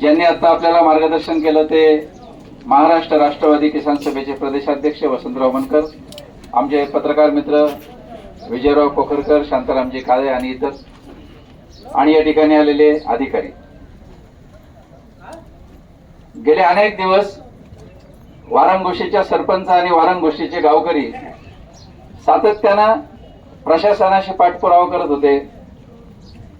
ज्यांनी आता आपल्याला मार्गदर्शन केलं ते महाराष्ट्र राष्ट्रवादी किसान सभेचे प्रदेशाध्यक्ष वसंतराव मनकर आमचे पत्रकार मित्र विजयराव कोखरकर शांतारामजी काळे आणि इतर आणि या ठिकाणी आलेले अधिकारी. गेले अनेक दिवस वारंगोशीच्या सरपंच आणि वारंगोशीचे गावकरी सातत्यानं प्रशासनाशी पाठपुरावा करत होते.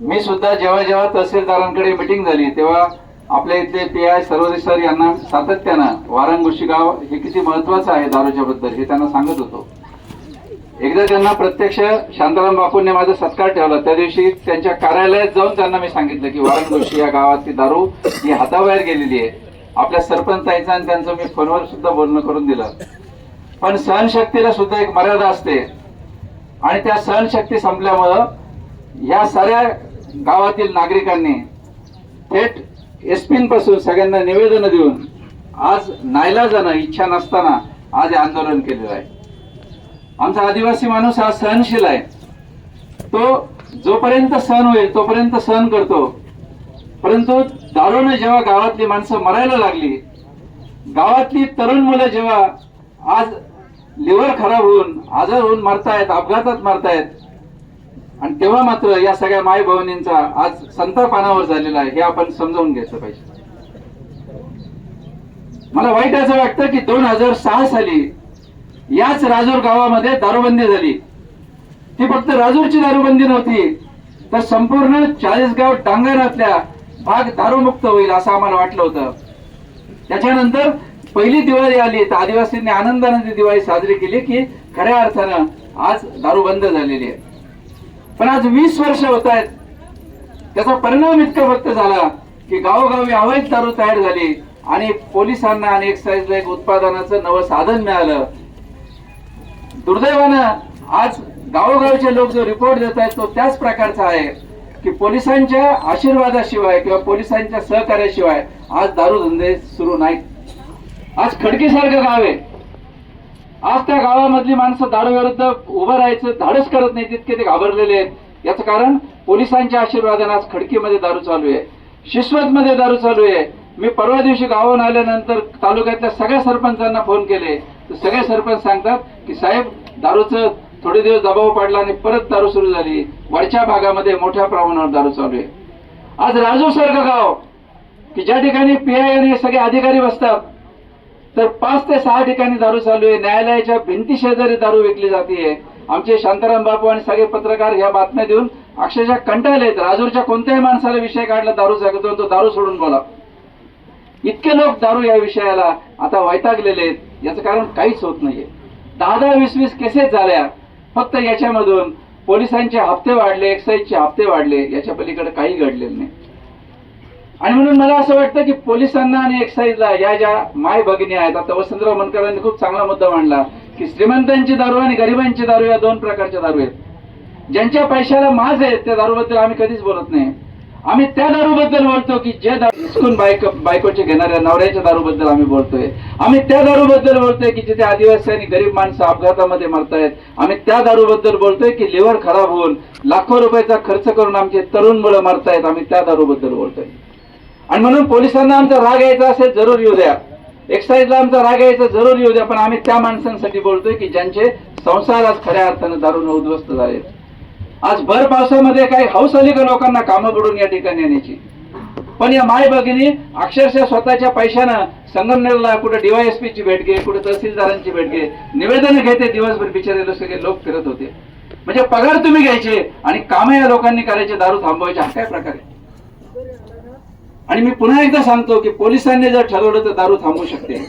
मी सुद्धा जेव्हा जेव्हा तहसीलदारांकडे मिटिंग झाली तेव्हा आपल्या इथले पी आय सर्वदेश सर यांना सातत्यानं वारंगोशी गाव हे किती महत्वाचं आहे दारूच्या बद्दल हे त्यांना सांगत होतो. एकदा त्यांना प्रत्यक्ष शांताराम बापूंनी माझा सत्कार ठेवला. त्या दिवशी त्यांच्या कार्यालयात जाऊन त्यांना मी सांगितलं की वारंगोशी या गावातली दारू ही हाताबाहेर गेलेली आहे. आपल्या सरपंचायचा आणि त्यांचं मी फोनवर सुद्धा बोलणं करून दिलं. पण सहनशक्तीला सुद्धा एक मर्यादा असते. आणि त्या सहनशक्ती संपल्यामुळं या साऱ्या गावातील नागरिकांनी थेट एसपासून सगळ्यांना निवेदन देऊन आज नाईलाजानं इच्छा नसताना आज आंदोलन केलेलं आहे. आमचा आदिवासी माणूस हा सहनशील आहे. तो जोपर्यंत सहन होईल तोपर्यंत सहन करतो. परंतु दारूने जेव्हा गावातली माणसं मरायला लागली गावातली तरुण मुलं जेव्हा आज लिव्हर खराब होऊन आजार होऊन मरतायत अपघातात मरतायत आणि तेव्हा मात्र या सगळ्या माय भवनींचा आज संतापानावर झालेला आहे हे आपण समजावून घेतलं पाहिजे. मला वाईट असं वाटतं की दोन हजार सहा साली याच राजूर गावामध्ये दारूबंदी झाली. ती फक्त राजूरची दारूबंदी नव्हती तर संपूर्ण चाळीसगाव डांगणातल्या भाग दारूमुक्त होईल असं आम्हाला वाटलं होतं. त्याच्यानंतर पहिली दिवाळी आली तर आदिवासींनी आनंदाने ती दिवाळी साजरी केली की खऱ्या अर्थानं आज दारू बंद झालेली आहे. पण आज वीस वर्ष होत आहेत. त्याचा परिणाम इतका फक्त झाला की गावोगावी अवैध दारू तयार झाली आणि पोलिसांना आणि एक्साईजला एक उत्पादनाचं नवं साधन मिळालं. दुर्दैवानं आज गावोगावचे लोक जो रिपोर्ट देत आहेत तो त्याच प्रकारचा आहे की पोलिसांच्या आशीर्वादाशिवाय किंवा पोलिसांच्या सहकार्याशिवाय आज दारू धंदे सुरू नाहीत. आज खडकीसारखं गाव आहे. आज त्या गावामधली माणसं दारूविरुद्ध उभं राहायचं धाडस करत नाही तितके ते घाबरलेले आहेत. याचं कारण पोलिसांच्या आशीर्वादाने आज खडकीमध्ये दारू चालू आहे. शिश्वत मध्ये दारू चालू आहे. मी परवा दिवशी गावाहून आल्यानंतर तालुक्यातल्या सगळ्या सरपंचांना फोन केले. तर सगळे सरपंच सांगतात की साहेब दारूचं थोडे दिवस दबाव पडला आणि परत दारू सुरू झाली. वरच्या भागामध्ये मोठ्या प्रमाणावर दारू चालू आहे. आज राजू सारखं गाव की ज्या ठिकाणी पीआय आणि सगळे अधिकारी बसतात तर पाच ते सहा ठिकाणी दारू चालू आहे. न्यायालयाच्या भिंती शेजारी दारू विकली जाते आमचे शांताराम बापू आणि सगळे पत्रकार ह्या बातम्या देऊन अक्षरशः कंटाळलेत राजूरच्या कोणत्याही माणसाला विषय काढला दारू सांगतो तो दारू सोडून बोला. इतके लोक दारू या विषयाला आता वैतागलेले आहेत. याचं कारण काहीच होत नाहीये. दहा दहा वीस वीस केसेस झाल्या. फक्त याच्यामधून पोलिसांचे हप्ते वाढले एक्साईजचे हप्ते वाढले. याच्या पलीकडे काही घडलेलं नाही. आणि म्हणून मला असं वाटतं की पोलिसांना आणि एक्साईजला या ज्या माय भगिनी आहेत आता वसंतराव मनकरांनी खूप चांगला मुद्दा मांडला की श्रीमंतांची दारू आणि गरिबांची दारू या दोन प्रकारच्या दारू आहेत. ज्यांच्या पैशाला माज आहेत त्या दारूबद्दल आम्ही कधीच बोलत नाही. आम्ही त्या दारूबद्दल बोलतो की जे दारू हिसकून बायक बायकोचे घेणाऱ्या नवऱ्याच्या दारूबद्दल आम्ही बोलतोय. आम्ही त्या दारूबद्दल बोलतोय की जिथे आदिवासी आणि गरीब माणसं अपघातामध्ये मरतायत आम्ही त्या दारूबद्दल बोलतोय की लिव्हर खराब होऊन लाखो रुपयाचा खर्च करून आमचे तरुण मुलं मरतायत आम्ही त्या दारूबद्दल बोलतोय. आणि म्हणून पोलिसांना आमचा राग यायचा असेल जरूर येऊ द्या. एक्साईजला आमचा राग यायचा जरूर येऊ द्या. पण आम्ही त्या माणसांसाठी बोलतोय की ज्यांचे संसार आज खऱ्या अर्थानं दारून उद्ध्वस्त झाले आज भर पावसामध्ये काही हौस आली का लोकांना कामं बुडून या ठिकाणी येण्याची पण या माय भगिनी अक्षरशः स्वतःच्या पैशानं संगमनेरला कुठं डीवायएसपी ची भेट घे कुठं तहसीलदारांची भेट घे निवेदन घेते दिवसभर बिचारे सगळे लोक फिरत होते. म्हणजे पगार तुम्ही घ्यायचे आणि कामं या लोकांनी करायचे दारू थांबवायचे हा काय प्रकार. आहे आणि मी पुन्हा एकदा सांगतो की पोलिसांनी जर ठरवलं तर दारू थांबवू शकते.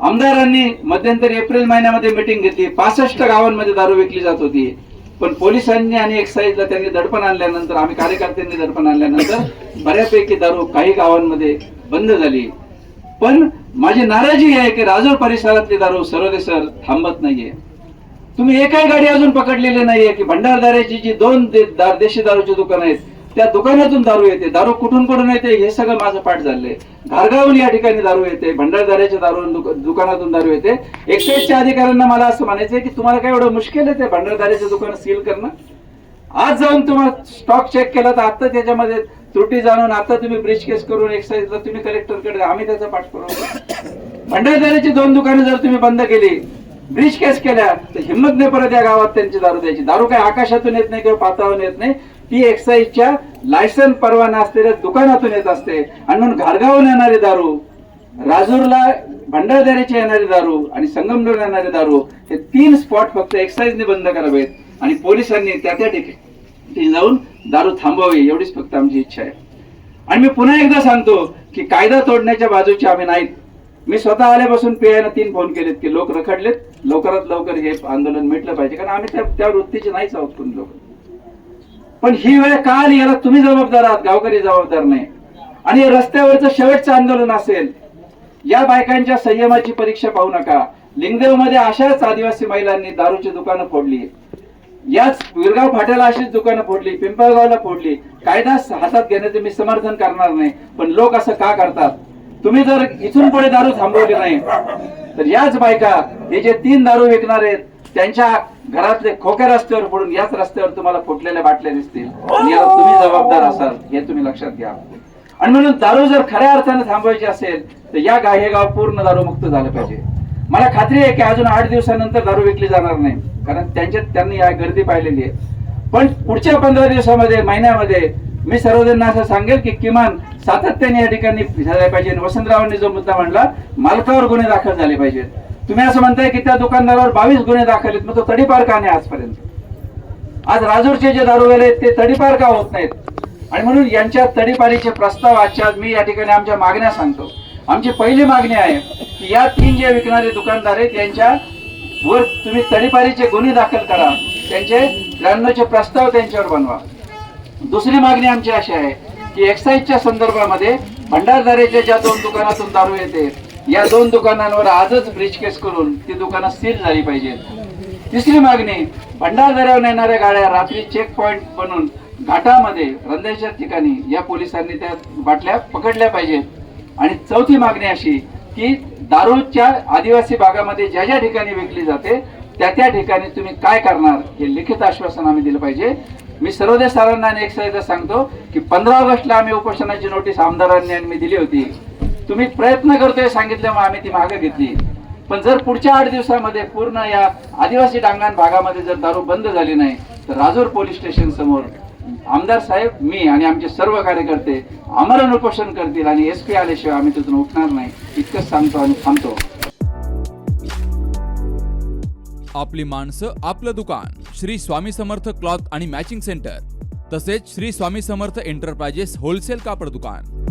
आमदारांनी मध्यंतरी एप्रिल महिन्यामध्ये मीटिंग घेतली. पासष्ट गावांमध्ये दारू विकली जात होती. पण पोलिसांनी आणि एक्साईजला त्यांनी दडपण आणल्यानंतर आम्ही कार्यकर्त्यांनी दडपण आणल्यानंतर बऱ्यापैकी दारू काही गावांमध्ये बंद झाली. पण माझी नाराजी आहे की राजूर परिसरातली दारू सर्वदेसर थांबत नाहीये. तुम्ही एकही गाडी अजून पकडलेली नाहीये की भंडारदाऱ्याची जी दोन दे- देशी दारूची दुकानं आहेत त्या दुकानातून दारू येते. दारू कुठून कुठून येते हे सगळं माझं पाठ झालंय. घारगावून या ठिकाणी दारू येते भंडारदाऱ्याच्या दारू दुकानातून दारू येते. एक्साईजच्या अधिकाऱ्यांना मला असं म्हणायचंय की तुम्हाला काय एवढं मुश्किल आहे ते भंडारदाऱ्याचं दुकान सील करणं? आज जाऊन तुम्हाला स्टॉक चेक केला तर आता त्याच्यामध्ये त्रुटी जाणून आता तुम्ही ब्रिज केस करून एक्साईजला तुम्ही कलेक्टरकडे आम्ही त्याचा पाठ करू. भंडारदाऱ्याची दोन दुकानं जर तुम्ही बंद केली ब्रिज केस केल्या तर हिंमत नाही परत या गावात त्यांची दारू द्यायची. दारू काय आकाशातून येत नाही किंवा पातावरून येत नाही. ती एक्साईजच्या लायसन परवाना असलेल्या दुकानातून येत असते. आणि म्हणून घारगावून येणारे दारू राजूरला भंडारदऱ्याचे येणारे दारू आणि संगमनेर येणारे दारू हे तीन स्पॉट फक्त एक्साईजने बंद करावेत. आणि पोलिसांनी त्या त्या ठिकाणी जाऊन दारू थांबवावी एवढीच फक्त आमची इच्छा आहे. आणि मी पुन्हा एकदा सांगतो की कायदा तोडण्याच्या बाजूचे आम्ही नाहीत. मी स्वतः आल्यापासून पीआयनं तीन फोन केलेत की लोक रखडलेत. लवकरात लवकर हे आंदोलन मिटलं पाहिजे. कारण आम्ही त्या त्या वृत्तीचे नाहीच आहोत कोणी लोक. पण ही वेळ का आली याला तुम्ही जबाबदार आहात? गावकरी जबाबदार नाही. आणि रस्त्यावरचं शेवटचं आंदोलन असेल या बायकांच्या संयमाची परीक्षा पाहू नका. लिंगदेवमध्ये अशाच आदिवासी महिलांनी दारूची दुकानं फोडली. याच विरगाव फाट्याला अशीच दुकानं फोडली पिंपळगावला फोडली. कायदा हातात घेण्याचे मी समर्थन करणार नाही पण लोक असं का करतात? तुम्ही जर इथून पुढे दारू थांबवली नाही तर याच बायका हे जे तीन दारू विकणार आहेत त्यांच्या घरातले खोके रस्त्यावर पडून याच रस्त्यावर तुम्हाला फुटलेल्या बाटल्या दिसतील. आणि याला तुम्ही जबाबदार असाल हे तुम्ही लक्षात घ्या. आणि म्हणून दारू जर खऱ्या अर्थाने थांबवायची असेल तर या गा हे गाव पूर्ण दारू मुक्त झालं पाहिजे. मला खात्री आहे की अजून आठ दिवसानंतर दारू विकली जाणार नाही कारण त्यांच्यात त्यांनी या गर्दी पाहिलेली आहे. पण पुढच्या पंधरा दिवसामध्ये महिन्यामध्ये मी सर्वजणांना असं सांगेल की किमान सातत्याने या ठिकाणी झाले पाहिजे. वसंतरावांनी जो मुद्दा मांडला मालकावर गुन्हे दाखल झाले पाहिजेत. तुम्ही असं म्हणताय की त्या दुकानदारावर बावीस गुन्हे दाखल आहेत मग तो तडीपार का नाही आजपर्यंत? आज राजूरचे जे दारूवाले आहेत ते तडीपार का होत नाहीत? आणि म्हणून यांच्या तडीपारीचे प्रस्ताव आजच्या मी या ठिकाणी आमच्या मागण्या सांगतो. आमची पहिली मागणी आहे की या तीन जे विकणारे दुकानदार आहेत यांच्या वर तुम्ही तडीपारीचे गुन्हे दाखल करा. त्यांचे त्र्याण्णवचे प्रस्ताव त्यांच्यावर बनवा. दुसरी मागणी आमची अशी आहे की एक्साईजच्या संदर्भामध्ये भंडारदारेच्या ज्या दोन दुकानातून दारू येते या दोन दुकानांवर आजच ब्रिज केस करून ती दुकानं सील झाली पाहिजेत. तिसरी मागणी भंडारदऱ्यावर येणाऱ्या गाड्या रात्री चेक पॉइंट बनून घाटामध्ये रंध्याच्या ठिकाणी या पोलिसांनी त्या बाटल्या पकडल्या पाहिजेत. आणि चौथी मागणी अशी की दारूच्या आदिवासी भागामध्ये ज्या ज्या ठिकाणी विकली जाते त्या त्या ठिकाणी तुम्ही काय करणार हे लिखित आश्वासन आम्ही दिलं पाहिजे. मी सर्वोदय सरांना आणि एक सांगतो की पंधरा ऑगस्टला आम्ही उपोषणाची नोटीस आमदारांनी आणि मी दिली होती. तुम्ही प्रयत्न करतोय सांगितल्यामुळे आम्ही ती मागे घेतली. पण जर पुढच्या आठ दिवसामध्ये पूर्ण या आदिवासी डांगण भागामध्ये जर दारू बंद झाली नाही तर राजूर पोलीस स्टेशन समोर आमदार साहेब मी आणि आमचे सर्व कार्यकर्ते आमरण उपोषण करतील आणि एस पी आल्याशिवाय आम्ही तिथून उठणार नाही इतकंच सांगतो आणि थांबतो. आपली माणसं आपलं दुकान श्री स्वामी समर्थ क्लॉथ आणि मॅचिंग सेंटर तसेच श्री स्वामी समर्थ एंटरप्राइजेस होलसेल कापड दुकान.